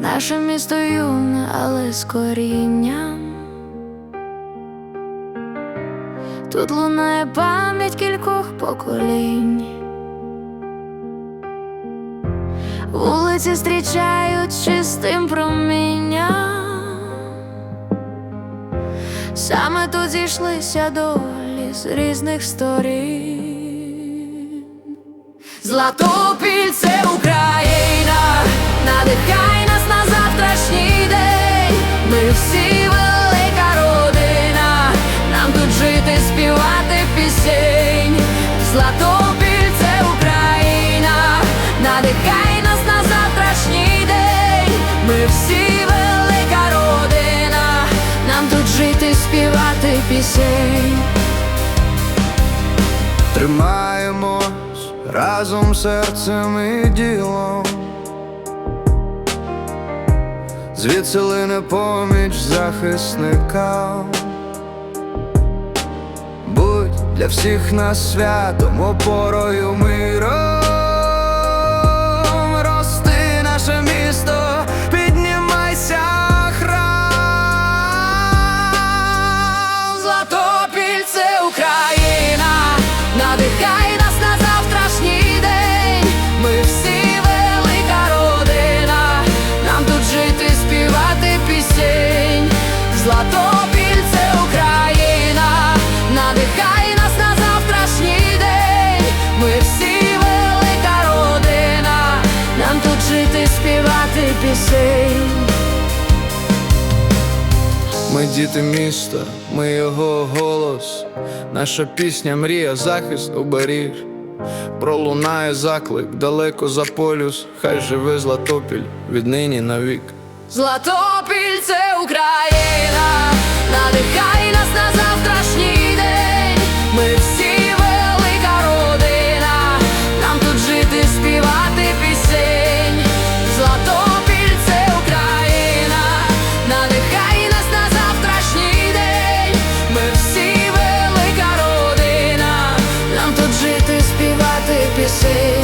Наше місто юне, але з корінням. Тут лунає пам'ять кількох поколінь. Вулиці зустрічають чистим промінням. Саме тут зійшлися долі з різних сторін. Златопіль це Україна, надихай пісень. Тримаємось разом серцем і ділом. Звідси лине поміч захисникам. Будь для всіх нас святом, опорою миром. Співати пісень. Ми діти міста, ми його голос, наша пісня, мрія, захист оберіг. Пролунає заклик далеко за полюс, хай живе златопіль віднині навік. Златопіль це Україна, надихай на завтрашній say